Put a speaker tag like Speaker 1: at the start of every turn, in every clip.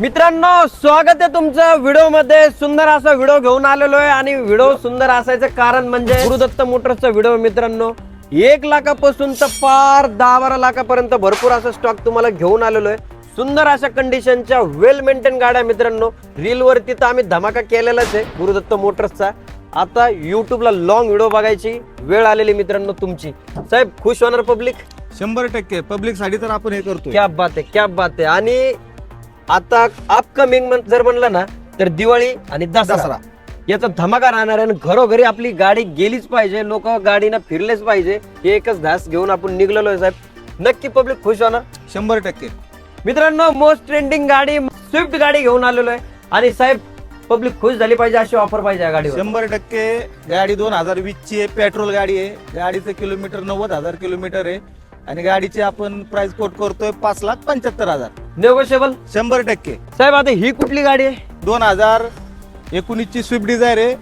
Speaker 1: मित्रांनो स्वागत आहे तुमचं व्हिडिओमध्ये सुंदर असा व्हिडिओ घेऊन आलेलो आहे आणि व्हिडिओ सुंदर असायचं कारण म्हणजे गुरुदत्त मोटर्सचा व्हिडिओ मित्रांनो. एक लाखापासून तर पार दहा बारा लाखापर्यंत भरपूर असा स्टॉक तुम्हाला घेऊन आलेलो आहे. सुंदर अशा कंडिशनच्या वेल मेंटेन गाड्या मित्रांनो. रील वरती तर आम्ही धमाका केलेलाच आहे गुरुदत्त मोटर्सचा. आता युट्यूबला लॉंग व्हिडिओ बघायची वेळ आलेली मित्रांनो तुमची. साहेब खुश होणार पब्लिक
Speaker 2: शंभर टक्के. पब्लिकसाठी तर आपण हे करतो
Speaker 1: क्या बात आहे क्या बात आहे. आणि आता अपकमिंग जर म्हणलं ना तर दिवाळी आणि दसरा.
Speaker 2: दसरा.
Speaker 1: याचा धमाका राहणार आहे आणि घरोघरी आपली गाडी गेलीच पाहिजे लोक गाडीनं फिरलेच पाहिजे हे एकच धास घेऊन आपण निघलेलो आहे साहेब. नक्की पब्लिक खुश होणार
Speaker 2: शंभर टक्के.
Speaker 1: मित्रांनो मोस्ट ट्रेंडिंग गाडी स्विफ्ट गाडी घेऊन आलेलो आहे. आणि साहेब पब्लिक खुश झाली पाहिजे अशी ऑफर पाहिजे या गाडीवर.
Speaker 2: शंभर टक्के. गाडी दोन हजार वीस ची आहे पेट्रोल गाडी आहे. गाडीचं किलोमीटर नव्वद हजार किलोमीटर आहे. आणि गाडीची आपण प्राइस कोट करतोय पाच लाख पंच्याहत्तर हजार.
Speaker 1: नेगोशिएबल
Speaker 2: शंभर टक्के.
Speaker 1: साहेब आता ही कुठली गाडी आहे?
Speaker 2: दोन हजार एकोणीस ची स्विफ्ट डिझायर आहे.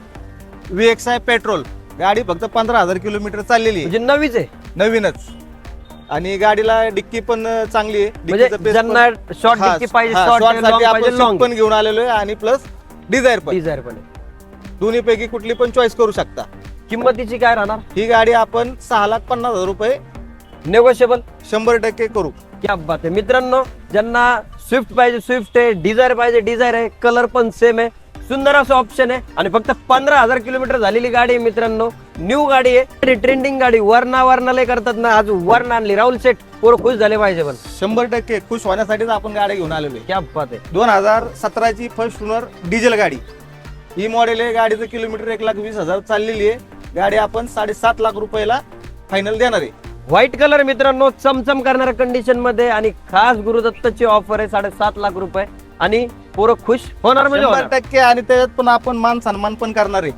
Speaker 2: वी एक्स आय पेट्रोल गाडी फक्त पंधरा हजार किलोमीटर चाललेली आहे.
Speaker 1: म्हणजे नवीच आहे?
Speaker 2: नवीनच. आणि गाडीला डिक्की पण चांगली आहे.
Speaker 1: म्हणजे
Speaker 2: डिक्कीचं base
Speaker 1: ज्यांना
Speaker 2: पण-
Speaker 1: शॉर्ट
Speaker 2: हा,
Speaker 1: डिक्की पाहिजे
Speaker 2: हा, short साठी आपण पण घेऊन आलेलो आहे आणि प्लस डिझायर पण.
Speaker 1: डिझायर पण आहे.
Speaker 2: दोन्ही पैकी कुठली पण चॉईस करू शकता.
Speaker 1: किंमतीची काय राहणार?
Speaker 2: ही गाडी आपण सहा लाख पन्नास हजार रुपये
Speaker 1: नेगोशिएबल
Speaker 2: शंभर टक्के करू.
Speaker 1: क्या बात आहे मित्रांनो ज्यांना स्विफ्ट पाहिजे स्विफ्ट आहे डिझायर पाहिजे डिझायर आहे कलर पण सेम आहे. सुंदर असं ऑप्शन आहे. आणि फक्त पंधरा हजार किलोमीटर झालेली गाडी आहे मित्रांनो. न्यू गाडी आहे. ट्रेंडिंग गाडी वरणा वरणाला करतात ना. आज वर्ण आणली. राहुल सेठ पोरं खुश झाले पाहिजे पण.
Speaker 2: शंभर टक्के खुश होण्यासाठीच आपण गाडी घेऊन आलेलो आहे.
Speaker 1: क्या बात आहे.
Speaker 2: दोन हजार सतराची फर्स्ट ओनर डिझेल गाडी. ही मॉडेल आहे. गाडीचं किलोमीटर एक लाख वीस हजार चाललेली आहे. गाडी आपण साडेसात लाख रुपयाला फायनल देणार आहे.
Speaker 1: व्हाईट कलर मित्रांनो चमचम करणाऱ्या कंडिशनमध्ये आणि खास गुरुदत्तची ऑफर आहे साडेसात लाख रुपये. आणि पोरं खुश होणार म्हणजे
Speaker 2: शंभर. टक्के आणि त्याच्यात पण आपण मान सन्मान पण करणार आहे.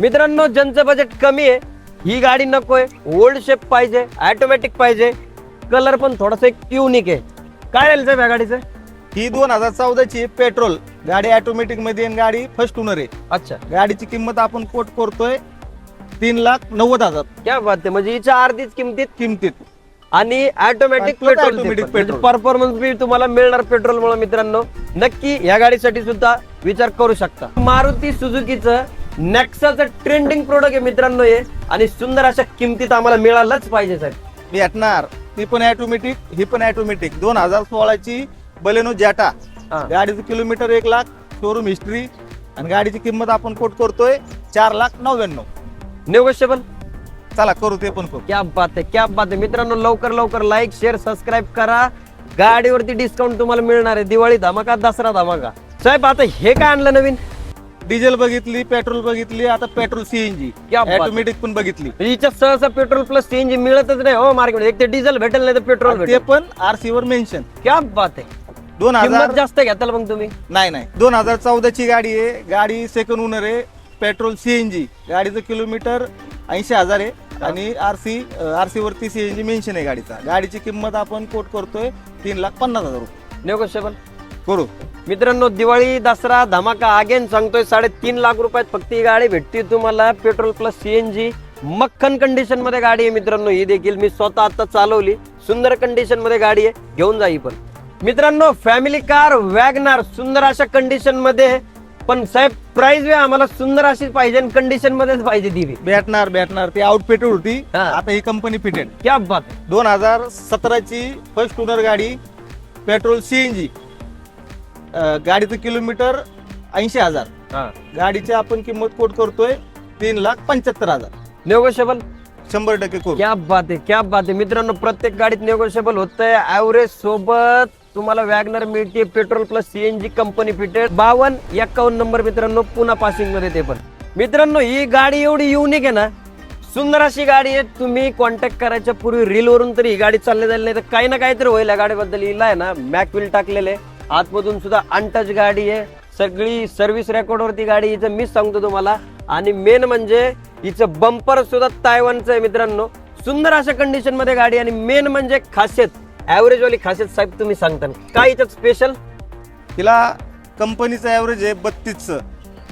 Speaker 1: मित्रांनो ज्यांचं बजेट कमी आहे ही गाडी नकोय. ओल्ड शेप पाहिजे ऑटोमॅटिक पाहिजे. कलर पण थोडासा एक युनिक आहे. काय राहील साहेब या गाडीचं?
Speaker 2: ही दोन हजार चौदाची पेट्रोल गाडी ऑटोमॅटिकमध्ये आणि गाडी फर्स्ट ओनर आहे.
Speaker 1: अच्छा.
Speaker 2: गाडीची किंमत आपण कोट करतोय तीन लाख नव्वद हजार.
Speaker 1: क्या बात आहे म्हणजे हिच्या अर्धीच किमतीत?
Speaker 2: किमतीत.
Speaker 1: आणि automatic petrol
Speaker 2: automatic petrol.
Speaker 1: Performance बी तुम्हाला मिळणार पेट्रोल मुळे मित्रांनो. नक्की या गाडीसाठी सुद्धा विचार करू शकता. मारुती सुझुकीचं नेक्साचं ट्रेंडिंग प्रोडक्ट आहे मित्रांनो हे. आणि सुंदर अशा किमतीत आम्हाला मिळालंच पाहिजे साहेब
Speaker 2: भेटणार. ती पण ऑटोमॅटिक ही पण ऑटोमॅटिक दोन हजार सोळाची बलेनो जॅटा.
Speaker 1: हा.
Speaker 2: गाडीचं किलोमीटर एक लाख शोरूम हिस्ट्री आणि गाडीची किंमत आपण कोट करतोय चार लाख नव्याण्णव.
Speaker 1: नेगोशिएबल
Speaker 2: चला करू ते पण करू.
Speaker 1: क्या बात आहे क्या बात आहे मित्रांनो लवकर लवकर लाईक शेअर सबस्क्राईब करा. गाडीवरती डिस्काउंट तुम्हाला मिळणार आहे. दिवाळी धमाका दसरा धमाका. साहेब आता हे काय आणलं नवीन?
Speaker 2: डिझेल बघितली पेट्रोल बघितली आता पेट्रोल सीएनजी
Speaker 1: क्या बात.
Speaker 2: ऑटोमॅटिक पण बघितली.
Speaker 1: हिच्यात सहसा पेट्रोल प्लस सीएनजी मिळतच नाही. हो मार्केट एक ते डिझेल भेटेल नाही तर पेट्रोल
Speaker 2: ते
Speaker 1: भेटेल.
Speaker 2: पण आरसी वर मेन्शन
Speaker 1: क्या बात आहे
Speaker 2: दोन
Speaker 1: किंमत
Speaker 2: हजार
Speaker 1: जास्त घेताल मग तुम्ही.
Speaker 2: नाही नाही. दोन हजार चौदाची गाडी आहे. गाडी सेकंड ओनर आहे. पेट्रोल सीएनजी गाडीचं किलोमीटर ऐंशी हजार आहे. आणि आरसी आरसी वरती सीएनजी मेन्शन आहे गाडीचा. गाडीची किंमत आपण कोट करतोय तीन लाख पन्नास हजार रुपये.
Speaker 1: नेगोशिएबल.
Speaker 2: करू.
Speaker 1: मित्रांनो दिवाळी दसरा धमाका अगेन सांगतोय साडेतीन लाख रुपयात फक्त ही गाडी भेटते तुम्हाला. पेट्रोल प्लस सीएनजी मक्खन कंडिशनमध्ये गाडी आहे मित्रांनो ही देखील मी स्वतः आता चालवली. सुंदर कंडिशनमध्ये गाडी आहे घेऊन जा ही पण. मित्रांनो फॅमिली कार वॅगनार सुंदर अशा कंडिशनमध्ये. पण साहेब प्राइस आम्हाला सुंदर अशीच पाहिजे आणि कंडिशन मध्येच पाहिजे बी.
Speaker 2: भेटणार भेटणार. ती आउटफिट होती.
Speaker 1: हा.
Speaker 2: आता ही कंपनी फिटेड
Speaker 1: क्या बात आहे.
Speaker 2: दोन हजार सतराची फर्स्ट ओनर गाडी पेट्रोल सीएनजी गाडीचं किलोमीटर ऐंशी हजार.
Speaker 1: हा.
Speaker 2: गाडीची आपण किंमत कोट करतोय तीन लाख पंच्याहत्तर हजार.
Speaker 1: नेगोशिएबल
Speaker 2: शंभर टक्के करू.
Speaker 1: क्या बात आहे क्या बात आहे मित्रांनो प्रत्येक गाडीत नेगोशिएबल होतंय. ऍव्हरेज सोबत तुम्हाला वॅगनर मिळते petrol plus CNG company fitted बावन्न एक्कावन्न नंबर मित्रांनो पुन्हा पासिंगमध्ये ते पण. मित्रांनो ही गाडी एवढी युनिक आहे ना. सुंदर अशी गाडी आहे. तुम्ही कॉन्टॅक्ट करायच्या पूर्वी रील वरून तरी ही गाडी चालली झाली नाही तर काही ना काहीतरी होईल या गाडीबद्दल. हिला आहे ना मॅकविल टाकलेले. आतमधून सुद्धा अनटच गाडी आहे. सगळी सर्व्हिस रेकॉर्ड वरती गाडी हिचं मीच सांगतो तुम्हाला. आणि मेन म्हणजे हिचं बंपर सुद्धा तायवानचं आहे मित्रांनो. सुंदर अशा कंडिशनमध्ये गाडी आणि मेन म्हणजे खासियत ऍव्हरेज वाली खासियत साहेब तुम्ही सांगता काय हिच्यात स्पेशल
Speaker 2: तिला कंपनीचं ऍव्हरेज आहे बत्तीसचं.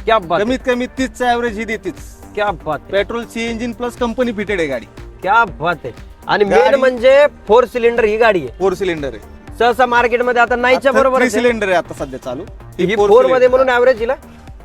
Speaker 1: क्या बात
Speaker 2: कमीत कमी तीसचं ऍव्हरेज ही देतीच.
Speaker 1: क्या बात आहे,
Speaker 2: petrol C engine plus company fitted आहे गाडी.
Speaker 1: क्या बात आहे. आणि मेन
Speaker 2: गाडी-
Speaker 1: म्हणजे फोर सिलेंडर ही गाडी आहे.
Speaker 2: फोर सिलेंडर आहे.
Speaker 1: सहसा मार्केटमध्ये आता नाहीच्या बरोबर
Speaker 2: थ्री सिलेंडर आहे आता सध्या चालू.
Speaker 1: ही फोरमध्ये म्हणून ऍव्हरेज हिला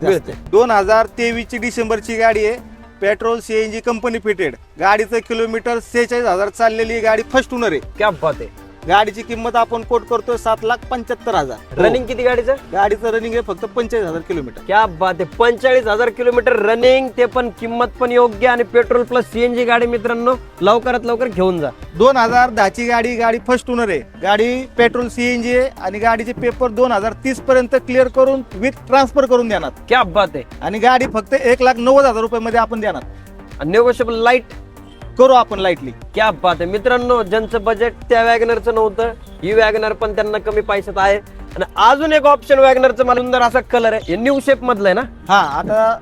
Speaker 1: मिळते.
Speaker 2: दोन हजार तेवीस ची डिसेंबरची गाडी आहे. पेट्रोल सीएनजी कंपनी फिटेड गाडीचं किलोमीटर सेहेचाळीस हजार चाललेली गाडी फर्स्ट ओनर आहे.
Speaker 1: क्या बात आहे.
Speaker 2: गाडीची किंमत आपण कोट करतोय सात लाख पंच्याहत्तर हजार.
Speaker 1: रनिंग किती गाडीचं?
Speaker 2: गाडीचं रनिंग आहे फक्त पंचेचाळीस हजार किलोमीटर
Speaker 1: क्या बात आहे. पंचेचाळीस हजार किलोमीटर रनिंग ते पण किंमत पण योग्य आणि पेट्रोल प्लस सीएनजी गाडी मित्रांनो लवकरात लवकर घेऊन जा.
Speaker 2: दोन हजार दहाची गाडी गाडी फर्स्ट ओनर आहे. गाडी पेट्रोल सीएनजी आहे आणि गाडीचे पेपर दोन हजार तीस पर्यंत क्लिअर करून विथ ट्रान्सफर करून देणार.
Speaker 1: क्या बात आहे.
Speaker 2: आणि गाडी फक्त एक लाख नव्वद हजार रुपये मध्ये आपण देणार.
Speaker 1: नेगोशिएबल लाइट
Speaker 2: करू आपण लाईटली
Speaker 1: क्या बात आहे मित्रांनो ज्यांचं बजेट त्या वॅगनरचं नव्हतं ही वॅगनर पण त्यांना कमी पैशात आहे. आणि अजून एक ऑप्शन वॅगनरचं मला सुंदर असा कलर आहे. न्यू शेप मधलं आहे ना?
Speaker 2: हा आता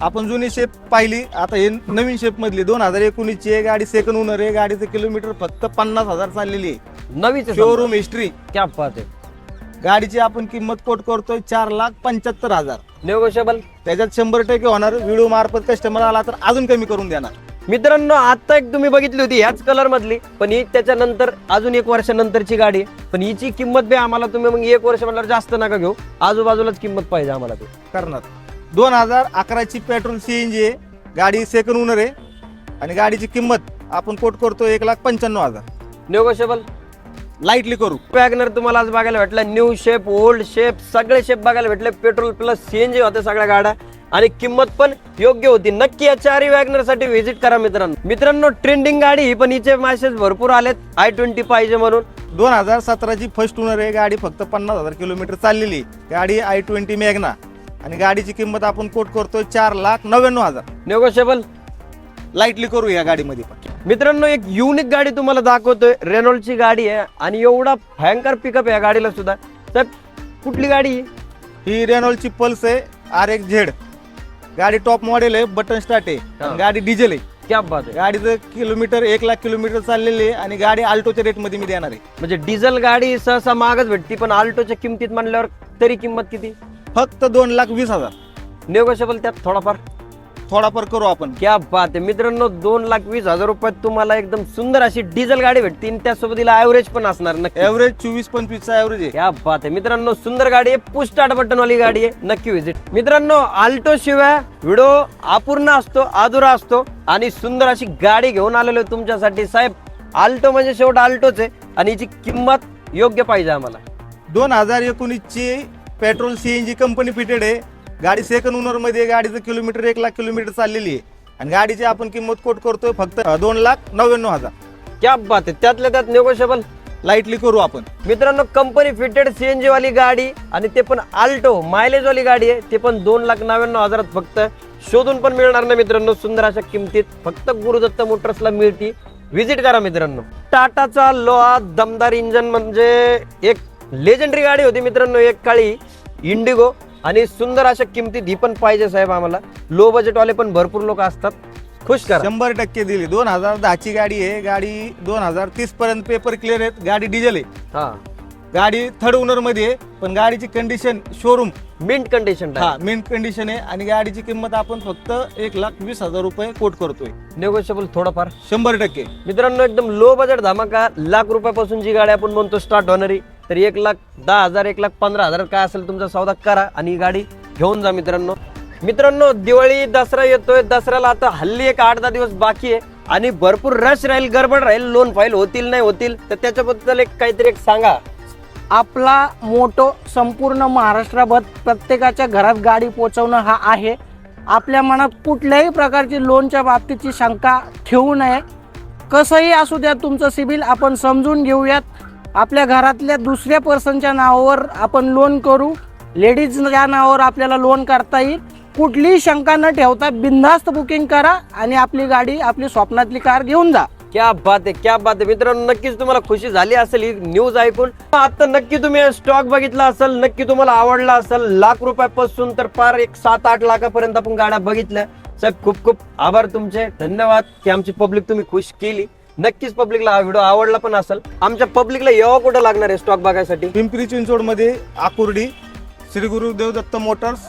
Speaker 2: आपण जुनी शेप पाहिली. आता हे नवीन शेप मधली. दोन हजार एकोणीसची आहे गाडी सेकंड ओनर आहे. गाडीचं किलोमीटर फक्त पन्नास हजार चाललेली आहे.
Speaker 1: नवीच आहे समजा.
Speaker 2: शोरूम हिस्ट्री
Speaker 1: क्या बात आहे
Speaker 2: गाडीची आपण किंमत कोट करतोय चार लाख पंच्याहत्तर हजार.
Speaker 1: नेगोशिएबल
Speaker 2: त्याच्यात शंभर टक्के होणार. व्हिडिओ मार्फत कस्टमर आला तर अजून कमी करून देणार.
Speaker 1: मित्रांनो आता एक तुम्ही बघितली होती ह्याच कलर मधली पण ही त्याच्यानंतर अजून एक वर्षानंतरची गाडी आहे. पण हिची किंमत बी आम्हाला तुम्ही मग एक वर्ष म्हणल्यावर जास्त नका घेऊ. आजूबाजूलाच किंमत पाहिजे आम्हाला ती
Speaker 2: करणार. दोन हजार अकराची पेट्रोल सीएनजी आहे. गाडी सेकंड ओनर आहे. आणि गाडीची किंमत आपण कोट करतो एक लाख पंच्याण्णव हजार.
Speaker 1: नेगोशिएबल
Speaker 2: लाईटली करू.
Speaker 1: वॅगनर तुम्हाला आज बघायला भेटलं. न्यू शेप ओल्ड शेप सगळे शेप बघायला भेटले. पेट्रोल प्लस सीएनजी होते सगळ्या गाड्या. आणि किंमत पण योग्य होती. नक्की या चारही वॅगनरसाठी व्हिजिट करा मित्रांनो. मित्रांनो ट्रेंडिंग गाडी ही पण हिचे मॅसेज भरपूर आलेत. आय ट्वेंटी पाहिजे म्हणून.
Speaker 2: दोन हजार सतराची फर्स्ट ओनर आहे. गाडी फक्त पन्नास हजार किलोमीटर चाललेली गाडी आय ट्वेंटी मॅग्ना. आणि गाडीची किंमत आपण कोट करतो चार लाख नव्याण्णव हजार.
Speaker 1: नेगोशिएबल
Speaker 2: लाईटली करू या गाडीमध्ये पण.
Speaker 1: मित्रांनो एक युनिक गाडी तुम्हाला दाखवतोय. रेनॉल्डची गाडी आहे. आणि एवढा भयंकर पिकअप आहे या गाडीला सुद्धा. तर कुठली गाडी?
Speaker 2: ही? रेनॉल्डची पल्स आहे. आर एक्स झेड गाडी टॉप मॉडेल आहे बटन स्टार्ट आहे.
Speaker 1: हा.
Speaker 2: गाडी डिझेल आहे.
Speaker 1: क्या बात आहे.
Speaker 2: गाडीचं किलोमीटर एक लाख किलोमीटर चाललेली आहे आणि गाडी आल्टोच्या रेटमध्ये मी देणार आहे.
Speaker 1: म्हणजे डिझेल गाडी सहसा महागच भेटती पण आल्टोच्या किमतीत म्हणल्यावर तरी किंमत किती?
Speaker 2: फक्त दोन लाख वीस हजार.
Speaker 1: नेगोशिएबल त्यात थोडाफार.
Speaker 2: थोडाफार करू आपण.
Speaker 1: क्या बात आहे. मित्रांनो दोन लाख वीस हजार रुपयात तुम्हाला एकदम सुंदर अशी डिझेल गाडी भेटते आणि त्यासोबत तिला ऍव्हरेज पण असणार नक्की.
Speaker 2: एव्हरेज चोवीस पंचवीसचा एव्हरेज आहे.
Speaker 1: क्या बात आहे. मित्रांनो सुंदर गाडी आहे. पुश स्टार्ट बटन वाली गाडी आहे. नक्की व्हिजिट मित्रांनो आल्टो शिवाय व्हिडिओ अपूर्ण असतो अधुरा असतो आणि सुंदर अशी गाडी घेऊन आलेलो आहे तुमच्यासाठी. साहेब आल्टो म्हणजे शेवट आल्टोच आहे आणि हिची किंमत योग्य पाहिजे आम्हाला.
Speaker 2: दोन हजार एकोणीसची पेट्रोल सीएनजी कंपनी फिटेड आहे. गाडी सेकंड ओनरमध्ये आहे. गाडीचं किलोमीटर एक लाख किलोमीटर चाललेली आहे. आणि गाडीची आपण किंमत कोट करतोय फक्त दोन लाख नव्याण्णव हजार.
Speaker 1: क्या बात आहे. त्यातल्या त्यात नेगोशिएबल
Speaker 2: लाईटली करू आपण.
Speaker 1: मित्रांनो कंपनी फिटेड सीएनजी वाली गाडी आणि ते पण आल्टो मायलेज वाली गाडी आहे. ते पण दोन लाख नव्याण्णव हजारात फक्त. शोधून पण मिळणार ना मित्रांनो सुंदर अशा किमतीत. फक्त गुरुदत्त मोटर्सला मिळती. व्हिजिट करा मित्रांनो. टाटाचा लोहा दमदार इंजन म्हणजे एक लेजंडरी गाडी होती मित्रांनो एक काळी इंडिगो आणि सुंदर अशा किमतीत ही पण पाहिजे साहेब आम्हाला. लो बजेट वाले पण भरपूर लोक असतात. खुश करा.
Speaker 2: शंभर टक्के दिली. दोन हजार दहाची गाडी आहे. गाडी दोन हजार तीस पर्यंत पेपर क्लिअर आहेत. गाडी डिझेल आहे.
Speaker 1: हा.
Speaker 2: गाडी थर्ड ओनरमध्ये आहे. पण गाडीची कंडिशन शोरूम
Speaker 1: मिंट कंडिशन
Speaker 2: हा मेन कंडिशन आहे. आणि गाडीची किंमत आपण फक्त एक लाख वीस हजार रुपये कोट करतोय.
Speaker 1: नेगोशिएबल थोडंफार.
Speaker 2: शंभर टक्के.
Speaker 1: मित्रांनो एकदम लो बजेट धमाका. लाख रुपयापासून जी गाडी आपण म्हणतो स्टार्ट होणारी. तर एक लाख दहा हजार एक लाख पंधरा हजार काय असेल तुमचा सौदा करा आणि ही गाडी घेऊन जा मित्रांनो. मित्रांनो दिवाळी दसरा येतोय. दसऱ्याला आता हल्ली एक आठ दहा दिवस बाकी आहे आणि भरपूर रश राहील गडबड राहील लोन फाईल होतील नाही होतील तर त्याच्याबद्दल एक काहीतरी एक सांगा.
Speaker 3: आपला मोटो संपूर्ण महाराष्ट्राभर प्रत्येकाच्या घरात गाडी पोचवणं हा आहे. आपल्या मनात कुठल्याही प्रकारची लोनच्या बाबतीची शंका ठेवू नये. कसंही असू द्या तुमचं सिबिल आपण समजून घेऊयात. आपल्या घरातल्या दुसऱ्या पर्सनच्या नावावर आपण लोन करू. लेडीजच्या नावावर आपल्याला लोन करता येईल. कुठलीही शंका न ठेवता बिनधास्त बुकिंग करा आणि आपली गाडी आपली स्वप्नातली कार घेऊन जा.
Speaker 1: क्या बात आहे क्या बात आहे. मित्रांनो नक्कीच तुम्हाला खुशी झाली असेल ही न्यूज ऐकून. आता नक्की तुम्ही स्टॉक बघितला असेल नक्की तुम्हाला आवडला असेल लाख रुपयापासून तर पार एक सात आठ लाखापर्यंत आपण गाड्या बघितल्या. साहेब खूप खूप आभार तुमचे. धन्यवाद की आमची पब्लिक तुम्ही खुश केली. नक्कीच पब्लिकला हा व्हिडिओ आवडला पण असेल. आमच्या पब्लिकला यावं कुठं लागणार आहे स्टॉक बघायसाठी?
Speaker 2: पिंपरी चिंचवडमध्ये Akurdi Shri Gurudev Datta motors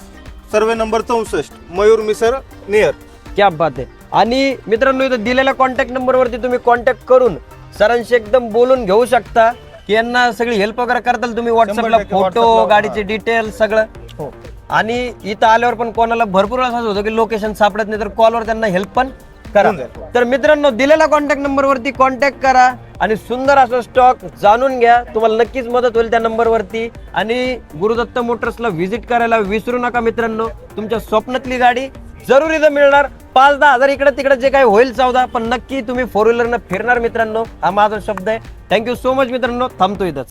Speaker 2: survey number चौसष्ट मयूर मिसर नियर
Speaker 1: क्या बात आहे. आणि मित्रांनो इथं दिलेल्या कॉन्टॅक्ट नंबरवरती तुम्ही कॉन्टॅक्ट करून सरांशी एकदम बोलून घेऊ शकता की यांना सगळी हेल्प वगैरे करताल तुम्ही व्हॉट्सअपला
Speaker 2: टक्के
Speaker 1: फोटो
Speaker 2: WhatsApp ला,
Speaker 1: गाडीचे डिटेल सगळं.
Speaker 2: हो.
Speaker 1: आणि इथं आल्यावर पण कोणाला भरपूर वेळा असं होतं की लोकेशन सापडत नाही तर कॉलवर त्यांना हेल्प पण करा. तर मित्रांनो दिलेल्या कॉन्टॅक्ट नंबरवरती कॉन्टॅक्ट करा आणि सुंदर असं स्टॉक जाणून घ्या. तुम्हाला नक्कीच मदत होईल त्या नंबरवरती आणि गुरुदत्त मोटर्सला व्हिजिट करायला विसरू नका मित्रांनो. तुमच्या स्वप्नातली गाडी जरूर इथं मिळणार पाच दहा हजार इकडे तिकडे जे काही होईल चौदा पण नक्की तुम्ही फोर व्हीलरनं फिरणार मित्रांनो. हा माझा शब्द आहे. थँक्यू सो मच मित्रांनो. थांबतो इथंच.